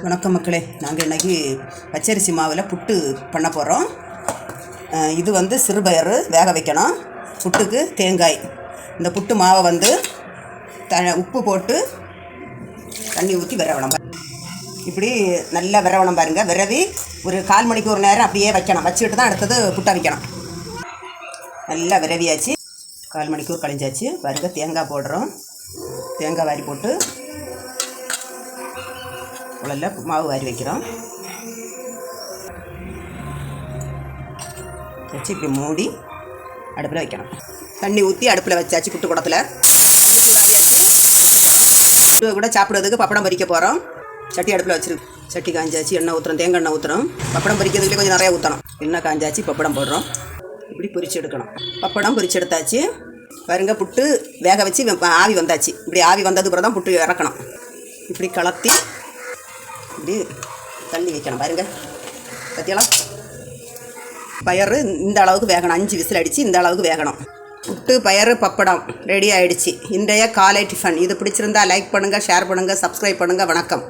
வணக்கம் மக்களே. நாங்கள் இன்றைக்கி பச்சரிசி மாவில் புட்டு பண்ண போகிறோம் இது வந்து சிறுபயறு வேக வைக்கணும். புட்டுக்கு தேங்காய். இந்த புட்டு மாவை வந்து த உப்பு போட்டு தண்ணி ஊற்றி விரவணும். இப்படி நல்லா விரவணும் பாருங்கள் விரவி ஒரு கால் மணிக்கு ஒரு நேரம் அப்படியே வைக்கணும். வச்சுக்கிட்டு தான் அடுத்தது புட்டை வைக்கணும். நல்லா விரவியாச்சு. கால் மணிக்கூர் கழிஞ்சாச்சு. பாருங்க தேங்காய் போடுறோம். தேங்காய் வாரி போட்டு உடல்ல மாவு வாரி வைக்கிறோம். வச்சு இப்படி மூடி அடுப்பில் வைக்கணும். தண்ணி ஊற்றி அடுப்பில் வச்சாச்சு புட்டு குடத்தில். புட்டு கூட சாப்பிடுறதுக்கு பப்படம் பறிக்க போகிறோம் சட்டி அடுப்பில் வச்சிருக்கு சட்டி காஞ்சாச்சு எண்ணெய் ஊற்றுறோம் தேங்காய் எண்ணெய் ஊற்றுறோம் பப்படம் பறிக்கிறதுக்கு கொஞ்சம் நிறையா ஊற்றணும் எண்ணெய் காஞ்சாச்சு பப்படம் போடுறோம். இப்படி பொரிச்சு எடுக்கணும். பப்படம் பொரிச்சு எடுத்தாச்சு. பாருங்க புட்டு வேக வச்சு ஆவி வந்தாச்சு. இப்படி ஆவி வந்ததுக்கு அப்புறம் தான் புட்டு இறக்கணும். இப்படி கலத்தி இப்படி தள்ளி வைக்கணும் பாருங்கள் பத்தியெல்லாம் பயறு இந்த அளவுக்கு வேகணும். அஞ்சு விசில் அடித்து இந்த அளவுக்கு வேகணும். புட்டு பயறு பப்படம் ரெடி ஆகிடுச்சி இன்றைய காலை டிஃபன் இது பிடிச்சிருந்தா லைக் பண்ணுங்கள் ஷேர் பண்ணுங்கள் சப்ஸ்கிரைப் பண்ணுங்கள் வணக்கம்.